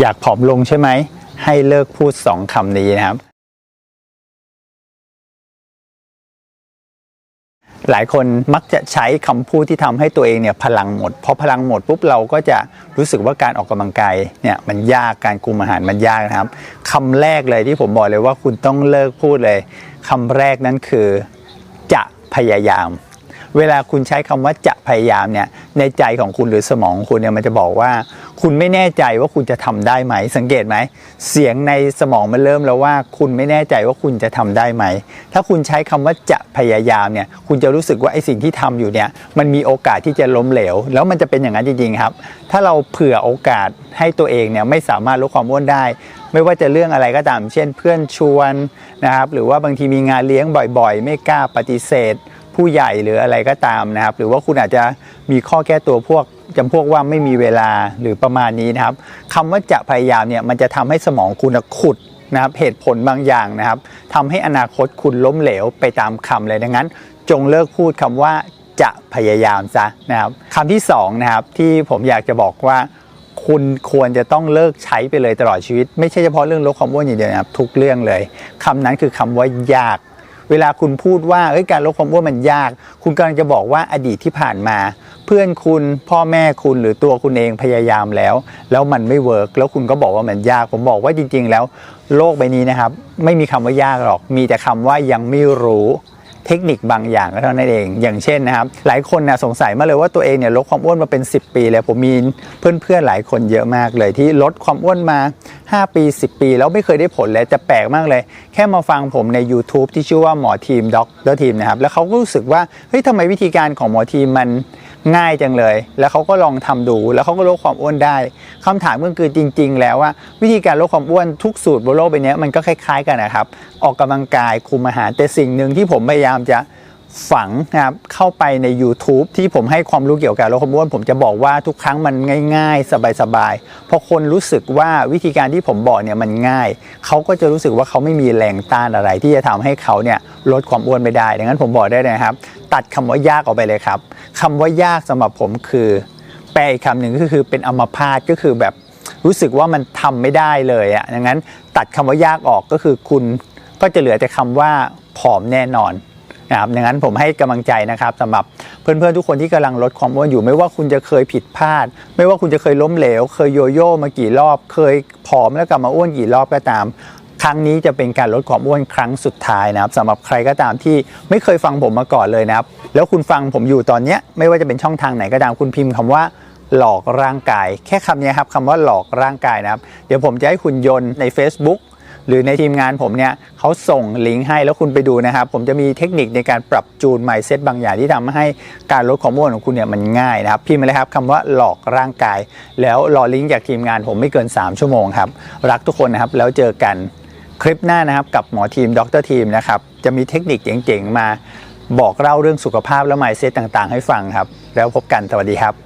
อยากผอมลงใช่ไหม ให้เลิกพูดสองคำนี้นะครับ หลายคนมักจะใช้คำพูดที่ทำให้ตัวเองเนี่ยพลังหมดพอพลังหมดปุ๊บเราก็จะรู้สึกว่าการออกกำลังกายเนี่ยมันยากการคุมอาหารมันยากนะครับคำแรกเลยที่ผมบอกเลยว่าคุณต้องเลิกพูดเลยคำแรกนั้นคือจะพยายาม เวลาคุณใช้คำว่าจะพยายามเนี่ยในใจของคุณหรือสมองของคุณเนี่ยมันจะบอกว่า คุณไม่แน่ใจว่าคุณจะทำได้ไหม สังเกตไหม เสียงในสมองมันเริ่มแล้วว่า คุณไม่แน่ใจว่าคุณจะทำได้ไหม ถ้าคุณใช้คำว่าจะพยายามเนี่ยคุณจะรู้สึกว่าไอ้สิ่งที่ทำอยู่เนี่ยมันมีโอกาสที่จะล้มเหลว แล้วมันจะเป็นอย่างนั้นจริงๆครับ ถ้าเราเผื่อโอกาสให้ตัวเองเนี่ยไม่สามารถลดความอ้วนได้ ไม่ว่าจะเรื่องอะไรก็ตาม เช่น เพื่อนชวนนะครับหรือว่าบางทีมีงานเลี้ยงบ่อยๆ ไม่กล้าปฏิเสธ ผู้ใหญ่หรืออะไรก็ตามนะครับ หรือว่าคุณอาจจะมีข้อแก้ตัวพวกจำพวกว่าไม่มีเวลาหรือประมาณนี้นะครับคำว่าจะพยายามเนี่ยมันจะทำให้สมองคุณขุดนะครับเหตุผลบางอย่างนะครับทำให้อนาคตคุณล้มเหลวไปตามคำเลยดังนั้น จงเลิกพูดคำว่าจะพยายามซะนะครับคำที่สองนะครับที่ผมอยากจะบอกว่า คุณควรจะต้องเลิกใช้ไปเลยตลอดชีวิต ไม่ใช่เฉพาะเรื่องลดความอ้วนอย่างเดียวนะครับทุกเรื่องเลยคำนั้นคือคำว่ายาก เวลาคุณพูดว่าเอ้ยการลดความอ้วนมันยาก คุณกำลังจะบอกว่าอดีตที่ผ่านมา เพื่อนคุณพ่อแม่คุณหรือตัวคุณเองพยายามแล้ว แล้วมันไม่เวิร์กแล้วคุณก็บอกว่ามันยาก ผมบอกว่าจริง ๆ แล้ว โลกใบนี้นะครับ ไม่มีคำว่ายากหรอก มีแต่คำว่ายังไม่รู้ เทคนิคบางอย่างก็เท่านั้นเอง อย่างเช่นนะครับหลายคนนะสงสัยมาเลยว่าตัวเองเนี่ยลดความอ้วนมาเป็น 10 ปีแล้วผมมีเพื่อนๆหลายคนเยอะมากเลยที่ลดความอ้วนมา 5 ปี 10 ปี แล้วไม่เคยได้ผลเลยแต่แปลกมากเลย แค่มาฟังผมใน YouTube ที่ชื่อว่าหมอทีมด็อกเตอร์ทีมนะครับแล้วเขาก็รู้สึกว่าเฮ้ยทำไมวิธีการของหมอทีมมันง่ายจังเลย แล้วเขาก็ลองทำดู แล้วเขาก็ลดความอ้วนได้ คำถามก็คือจริง ๆ แล้วว่าวิธีการลดความอ้วนทุกสูตรบนโลกใบนี้มันก็คล้าย ๆ กันนะครับ ออกกำลังกายคุมอาหารแต่สิ่งหนึ่งที่ผมพยายามจะฝังนะครับเข้าไปใน YouTube ที่ผมให้ความรู้เกี่ยวกับลดความอ้วนผมจะบอกว่าทุกครั้งมันง่าย ๆ สบายๆพอคนรู้สึกว่าวิธีการที่ผมบอกเนี่ยมันง่าย เขาก็จะรู้สึกว่าเขาไม่มีแรงต้านอะไร ที่จะทำให้เขาเนี่ยลดความอ้วนไม่ได้ ดังนั้นผมบอกได้เลยนะครับ ตัดคำว่ายากออกไปเลยครับคำว่ายากสำหรับผมคือ ปลอีกคำหนึ่งก็คือเป็นอัมพาตก็คือแบบรู้สึกว่ามันทำไม่ได้เลยอะ่ะดังนั้นตัดคำว่ายากออกก็คือคุณก็จะเหลือแต่คำว่าผอมแน่นอนนะครับดังนั้นผมให้กำลังใจนะครับสำหรับเพื่อนๆทุกคนที่กำลังลดความอ้วนอยู่ ไม่ว่าคุณจะเคยผิดพลาด ไม่ว่าคุณจะเคยล้มเหลว เคยโยโย่มากี่รอบ เคยผอมแล้วกลับมาอ้วนกี่รอบก็ตาม ครั้งนี้จะเป็นการลดความอ้วนครั้งสุดท้ายนะครับสำหรับใครก็ตามที่ไม่เคยฟังผมมาก่อนเลยนะครับ แล้วคุณฟังผมอยู่ตอนนี้ไม่ว่าจะเป็นช่องทางไหนก็ตามคุณพิมพ์คำว่า หลอกร่างกาย แค่คำนี้ครับคำว่าหลอกร่างกายนะครับ เดี๋ยวผมจะให้คุณยนต์ใน Facebook หรือในทีมงานผมเนี่ยเขาส่งลิงก์ให้แล้วคุณไปดูนะครับ ผมจะมีเทคนิคในการปรับจูน mindset บางอย่างที่ทำให้การลดความอ้วนของคุณเนี่ยมันง่ายนะครับ พิมพ์มาเลยครับคำว่าหลอกร่างกาย แล้วรอลิงก์จากทีมงานผมไม่เกิน 3 ชั่วโมงครับ รักทุกคนนะครับ แล้วเจอกันคลิปหน้านะครับกับหมอทีมดรทีมนะครับจะมีเทคนิคเจ๋งๆมาบอกเล่าเรื่องสุขภาพและ mindset ต่างๆ ให้ฟังครับ แล้วพบกันสวัสดีครับ